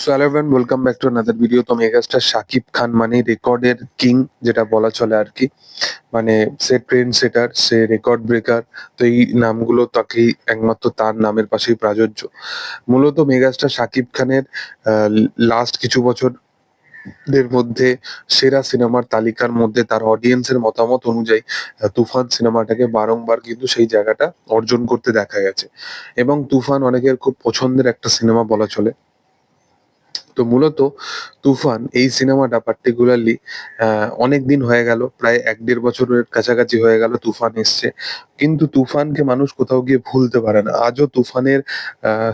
So hello everyone welcome back to another video তো megastar Shakib Khan মানে রেকর্ডের কিং, যেটা বলা চলে আর কি। মানে সে ট্রেন্ড সেটার সে রেকর্ড ব্রেকার তো এই নামগুলো তাকেই একমাত্র তার নামের পাশেই প্রাযোজ্য মূলত মেগাস্টার শাকিব খানের লাস্ট কিছু বছর দের মধ্যে সেরা সিনেমার তালিকার মধ্যে তার অডিয়েন্সের মতামত অনুযায়ী তুফান সিনেমাটাকে বারংবার কিন্তু সেই জায়গাটা অর্জন করতে দেখা গেছে। এবং তুফান অনেকের খুব পছন্দের একটা সিনেমা বলা চলে। তো মূলত তুফান এই সিনেমাটা পার্টিকুলারলি অনেক দিন হয়ে গেল, প্রায় এক দেড় বছরের কাছাকাছি হয়ে গেল তুফান এসছে। কিন্তু তুফানকে মানুষ কোথাও গিয়ে ভুলতে পারে না। আজও তুফানের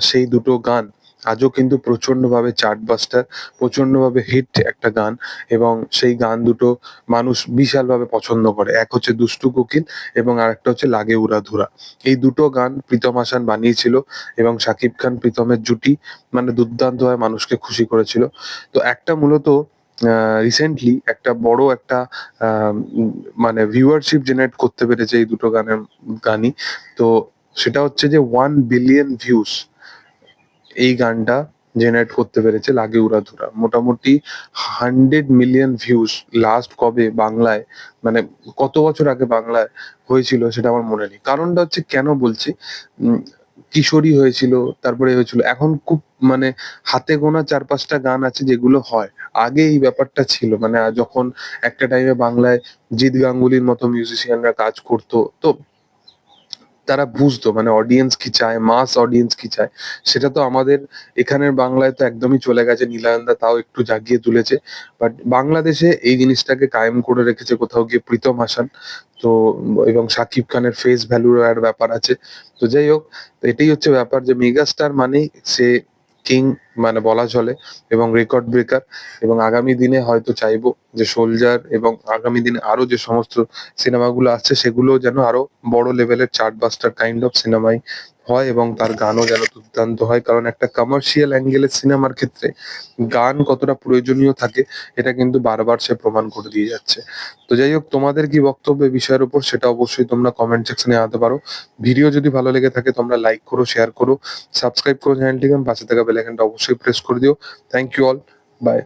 সেই দুটো গান আজও কিন্তু প্রচন্ডভাবে চার্টবাস্টার প্রচন্ডভাবে হিট একটা গান এবং সেই গান দুটো মানুষ বিশালভাবে পছন্দ করে। এক হচ্ছে দুষ্টু কোকিল এবং আরেকটা হচ্ছে লাগে উড়া ধুরা। এই দুটো গান প্রীতম হাসান বানিয়েছিল এবং শাকিব খান প্রীতমের জুটি মানে দুর্দান্ত হয় মানুষকে খুশি করেছিল। তো একটা মূলত রিসেন্টলি একটা বড় একটা মানে ভিউয়ারশিপ জেনারেট করতে পেরেছে এই দুটো গানের গানই। তো সেটা হচ্ছে যে ওয়ান বিলিয়ন ভিউজ এই গানটা জেনারেট করতে পেরেছে লাগে উড়াধুরা। মোটামুটি হান্ড্রেড মিলিয়ন ভিউজ লাস্ট কবে বাংলায় মানে কত বছর আগে বাংলায় হয়েছিল সেটা আমার মনে নেই। কারণটা হচ্ছে কেন বলছি? কিশোরী হয়েছিল, তারপরে হয়েছিল। এখন খুব মানে হাতে গোনা চার পাঁচটা গান আছে যেগুলো হয়। আগে এই ব্যাপারটা ছিল মানে যখন একটা টাইমে বাংলায় জিৎ গাঙ্গুলির মতো মিউজিশিয়ানরা কাজ করতো, তো তারা বুঝতো মানে অডিয়েন্স কি চায় মাস অডিয়েন্স কি চায়, সেটা তো আমাদের এখানের বাংলায় তো একদমই চলে গেছে নীলায়নদা তাও একটু জাগিয়ে তুলেছে বাট বাংলাদেশে এই জিনিসটাকে কায়েম করে রেখেছে কোথাও গিয়ে প্রীতম হাসান, তো, এবং শাকিব খানের ফেস ভ্যালুর আর ব্যাপার আছে, তো যাই হোক এটাই হচ্ছে ব্যাপার যে মেগাস্টার মানে সে কিং মানে বলা চলে, এবং রেকর্ড ব্রেকার এবং আগামী দিনে হয়তো চাইব যে সোলজার এবং আগামী দিনে আরও যে সমস্ত সিনেমাগুলো আসছে সেগুলো যেন আরও বড় লেভেলের চার্ট বাস্টার কাইন্ড অফ সিনেমাই হয় এবং তার গানও যেন দুর্দান্ত হয়। কারণ একটা কমার্শিয়াল অ্যাঙ্গেলের সিনেমার ক্ষেত্রে গান কতটা প্রয়োজনীয় থাকে, এটা কিন্তু বারবার সে প্রমাণ করে দিয়ে যাচ্ছে। তো যাই হোক, তোমাদের কি বক্তব্য বিষয়ের উপর, সেটা অবশ্যই তোমরা কমেন্ট সেকশনে আনতে পারো। ভিডিও যদি ভালো লেগে থাকে, তোমরা লাইক করো শেয়ার করো সাবস্ক্রাইব করো চ্যানেলটিকে পাশে থাকা বেল আইকনটা অবশ্যই প্রেস করে দিও। Thank you all by